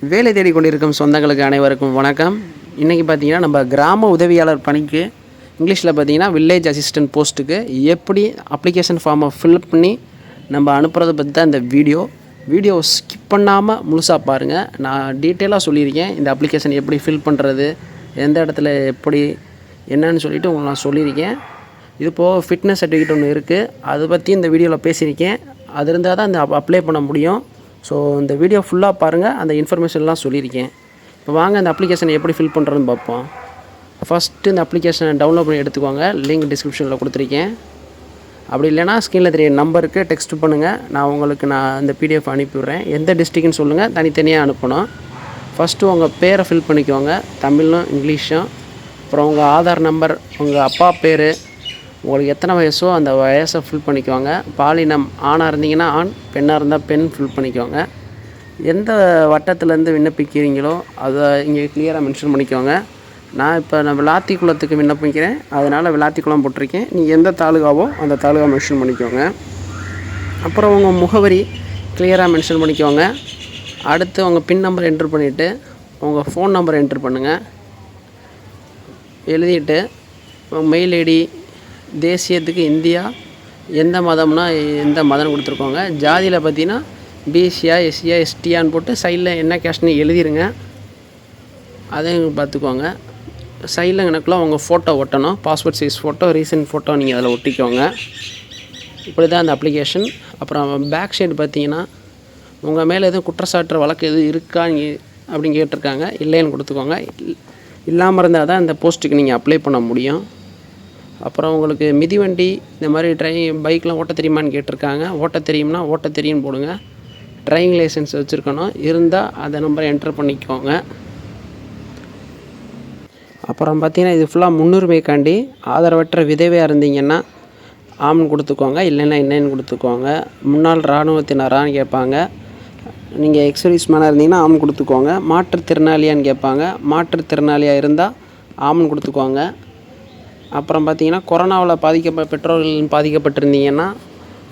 வேலை தேடி கொண்டிருக்கும் சொந்தங்களுக்கு அனைவருக்கும் வணக்கம். இன்றைக்கி பார்த்தீங்கன்னா நம்ம கிராம உதவியாளர் பணிக்கு இங்கிலீஷில் பார்த்தீங்கன்னா வில்லேஜ் அசிஸ்டன்ட் போஸ்ட்டுக்கு எப்படி அப்ளிகேஷன் ஃபார்மை ஃபில் பண்ணி நம்ம அனுப்புகிறத பற்றி தான் இந்த வீடியோ வீடியோ ஸ்கிப் பண்ணாமல் முழுசாக பாருங்கள் நான் டீட்டெயிலாக சொல்லியிருக்கேன். இந்த அப்ளிகேஷன் எப்படி ஃபில் பண்ணுறது எந்த இடத்துல எப்படி என்னன்னு சொல்லிட்டு உங்களுக்கு நான் சொல்லியிருக்கேன். இது போக ஃபிட்னஸ் சர்டிஃபிகேட் ஒன்று இருக்குது அதை பற்றி இந்த வீடியோவில் பேசியிருக்கேன். அது இருந்தால் தான் இந்த அப்ளை பண்ண முடியும். ஸோ இந்த வீடியோ ஃபுல்லாக பாருங்கள் அந்த இன்ஃபர்மேஷன்லாம் சொல்லியிருக்கேன். இப்போ வாங்க அந்த அப்ளிகேஷனை எப்படி ஃபில் பண்ணுறதுன்னு பார்ப்போம். ஃபஸ்ட்டு இந்த அப்ளிகேஷனை டவுன்லோட் பண்ணி எடுத்துக்கோங்க. லிங்க் டிஸ்கிரிப்ஷனில் கொடுத்துருக்கேன். அப்படி இல்லைனா ஸ்க்ரீனில் தெரிய நம்பருக்கு டெக்ஸ்ட் பண்ணுங்கள் நான் உங்களுக்கு நான் அந்த பிடிஎஃப் அனுப்பிவிட்றேன். எந்த டிஸ்ட்ரிக்ட்னு சொல்லுங்கள் தனித்தனியாக அனுப்பணும். ஃபஸ்ட்டு உங்கள் பேரை ஃபில் பண்ணிக்கோங்க. தமிழும் இங்கிலீஷும். அப்புறம் உங்கள் ஆதார் நம்பர் உங்கள் அப்பா பேர் உங்களுக்கு எத்தனை வயசோ அந்த வயசை ஃபில் பண்ணிக்கோங்க பாலினம் ஆணாக இருந்தீங்கன்னா ஆண் பெண்ணாக இருந்தால் பெண் ஃபில் பண்ணிக்கோங்க எந்த வட்டத்துலேருந்து விண்ணப்பிக்கிறீங்களோ அதை இங்கே கிளியராக மென்ஷன் பண்ணிக்கோங்க நான் இப்போ நான் விளாத்திக்குளத்துக்கு விண்ணப்பிக்கிறேன். அதனால் விளாத்திக்குளம் போட்டிருக்கேன். நீங்கள் எந்த தாலுகாவோ அந்த தாலுகா மென்ஷன் பண்ணிக்கோங்க அப்புறம் உங்கள் முகவரி கிளியராக மென்ஷன் பண்ணிக்கோங்க அடுத்து உங்கள் பின் நம்பர் என்ட்ரு பண்ணிவிட்டு உங்கள் ஃபோன் நம்பர் என்ட்ரு பண்ணுங்கள் எழுதிட்டு மெயில் ஐடி தேசியத்துக்கு இந்தியா எந்த மதம்னா எந்த மதம்னு கொடுத்துருக்கோங்க. ஜாதியில் பார்த்தீங்கன்னா பிசியா எஸ்சியா எஸ்டியான்னு போட்டு சைடில் என்ன கேஷ்னு எழுதிருங்க. அதையும் பார்த்துக்கோங்க. சைடில் எனக்குலாம் உங்கள் ஃபோட்டோ ஒட்டணும். Passport size photo recent photo நீங்கள் அதில் ஒட்டிக்கோங்க. இப்படி தான் அந்த அப்ளிகேஷன் அப்புறம் பேக் சைடு பார்த்தீங்கன்னா உங்கள் மேலே எதுவும் குற்றச்சாட்டு வழக்கு எதுவும் இருக்கா அப்படின்னு கேட்டிருக்காங்க. இல்லைன்னு கொடுத்துக்கோங்க. இல்- இல்லாமல் இருந்தால் தான் இந்த போஸ்ட்டுக்கு நீங்கள் அப்ளை பண்ண முடியும். அப்புறம் உங்களுக்கு மிதிவண்டி இந்த மாதிரி ட்ரை பைக்லாம் ஓட்ட தெரியுமான்னு கேட்டிருக்காங்க. ஓட்ட தெரியும்னா ஓட்ட தெரியும்னு போடுங்க. ட்ரைவிங் லைசன்ஸ் வச்சுருக்கணும். இருந்தால் அதை நம்பரை என்டர் பண்ணிக்கோங்க. அப்புறம் பார்த்தீங்கன்னா இது ஃபுல்லாக முன்னுரிமைக்காண்டி ஆதரவற்ற விதவையாக இருந்தீங்கன்னா ஆம்னு கொடுத்துக்கோங்க. இல்லைன்னா என்னன்னு கொடுத்துக்கோங்க. முன்னாள் இராணுவத்தினரான்னு கேட்பாங்க. நீங்கள் எக்ஸர்வீஸ் மேனாக இருந்தீங்கன்னா ஆம் கொடுத்துக்கோங்க. மாற்றுத்திறனாளியான்னு கேட்பாங்க. மாற்றுத்திறனாளியாக இருந்தால் ஆம்னு கொடுத்துக்கோங்க. அப்புறம் பார்த்தீங்கன்னா கொரோனாவில் பாதிக்கப்ப பெற்றோர்கள் பாதிக்கப்பட்டிருந்தீங்கன்னா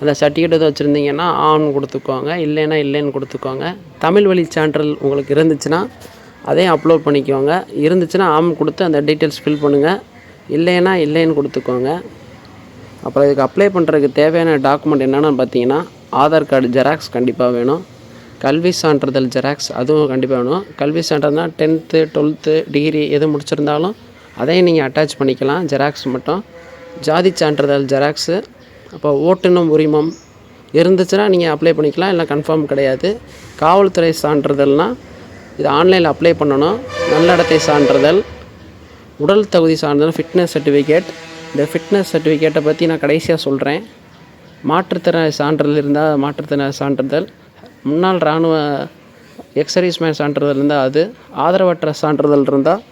அந்த சர்டிஃபிகேட் எதுவும் வச்சுருந்தீங்கன்னா ஆன் கொடுத்துக்கோங்க இல்லைன்னா இல்லைன்னு கொடுத்துக்கோங்க. தமிழ் வழி சான்றிதழ் உங்களுக்கு இருந்துச்சுன்னா அதையும் அப்லோட் பண்ணிக்கோங்க. இருந்துச்சுன்னா ஆம் கொடுத்து அந்த டீட்டெயில்ஸ் ஃபில் பண்ணுங்கள் இல்லைன்னா இல்லைன்னு கொடுத்துக்கோங்க. அப்புறம் இதுக்கு அப்ளை பண்ணுறதுக்கு தேவையான டாக்குமெண்ட் என்னென்னு பார்த்தீங்கன்னா ஆதார் கார்டு ஜெராக்ஸ் கண்டிப்பாக வேணும். கல்வி சான்றிதழ் ஜெராக்ஸ் அதுவும் கண்டிப்பாக வேணும். கல்வி சான்றிதழ்னால் டென்த்து டுவெல்த்து டிகிரி எது முடிச்சிருந்தாலும் அதையும் நீங்கள் அட்டாச் பண்ணிக்கலாம். ஜெராக்ஸ் மட்டும். ஜாதி சான்றிதழ் ஜெராக்ஸு அப்போ ஓட்டுநம் உரிமம் இருந்துச்சுன்னா நீங்கள் அப்ளை பண்ணிக்கலாம். இல்லை கன்ஃபார்ம் கிடையாது. காவல்துறை சான்றிதழ்னால் இது ஆன்லைனில் அப்ளை பண்ணணும். நல்லடத்தை சான்றிதழ் உடல் தகுதி சான்றிதழ் ஃபிட்னஸ் சர்டிஃபிகேட் இந்த ஃபிட்னஸ் சர்டிஃபிகேட்டை பற்றி நான் கடைசியாக சொல்கிறேன் மாற்றுத்திறனாளி சான்றிதழ் இருந்தால் மாற்றுத்திறனாளி சான்றிதழ். முன்னாள் இராணுவ எக்ஸர்வீஸ்மேன் சான்றிதழ் இருந்தால் அது. ஆதரவற்ற சான்றிதழ் இருந்தால்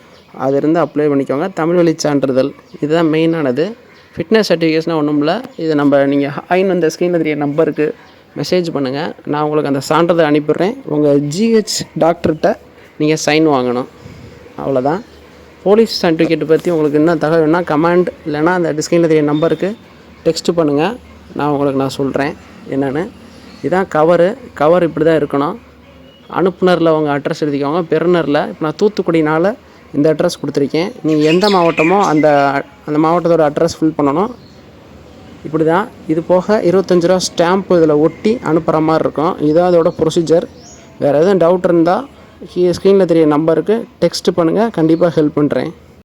அது இருந்து அப்ளை பண்ணிக்கோங்க. தமிழ் வழி சான்றிதழ். இதுதான் மெயினானது ஃபிட்னஸ் சர்டிஃபிகேட்ஸ்னால் ஒன்றும் இல்லை இது நம்ம நீங்கள் ஹாய்னு அந்த ஸ்க்ரீனில் தெரிய நம்பருக்கு மெசேஜ் பண்ணுங்கள் நான் உங்களுக்கு அந்த சான்றிதழ் அனுப்பிடுறேன். உங்கள் ஜிஹெச் டாக்டர்கிட்ட நீங்கள் சைன் வாங்கணும். அவ்வளோதான் போலீஸ் சர்டிஃபிகேட் பற்றி உங்களுக்கு என்ன தகவல் வேணால் கமாண்ட் இல்லைன்னா அந்த டிஸ்கிரீனில் தெரிய நம்பருக்கு டெக்ஸ்ட் பண்ணுங்கள் நான் உங்களுக்கு நான் சொல்கிறேன் என்னென்னு? இதான் கவரு கவர் இப்படி தான் இருக்கணும். அனுப்புனரில் உங்கள் அட்ரஸ் எழுதிக்கோங்க. பெறுநரில். இப்போ நான் தூத்துக்குடினால் இந்த அட்ரஸ் கொடுத்துருக்கேன். நீங்கள் எந்த மாவட்டமோ அந்த அந்த மாவட்டத்தோட அட்ரஸ் ஃபில் பண்ணணும். இப்படி தான் இது போக இருபத்தஞ்சி ரூபா ஸ்டாம்ப் இதில் ஒட்டி அனுப்புகிற மாதிரி இருக்கும். இதான் அதோட ப்ரொசீஜர் வேறு எதுவும் டவுட் இருந்தால் ஸ்க்ரீனில் தெரிய நம்பருக்கு டெக்ஸ்ட் பண்ணுங்கள் கண்டிப்பாக ஹெல்ப் பண்ணுறேன்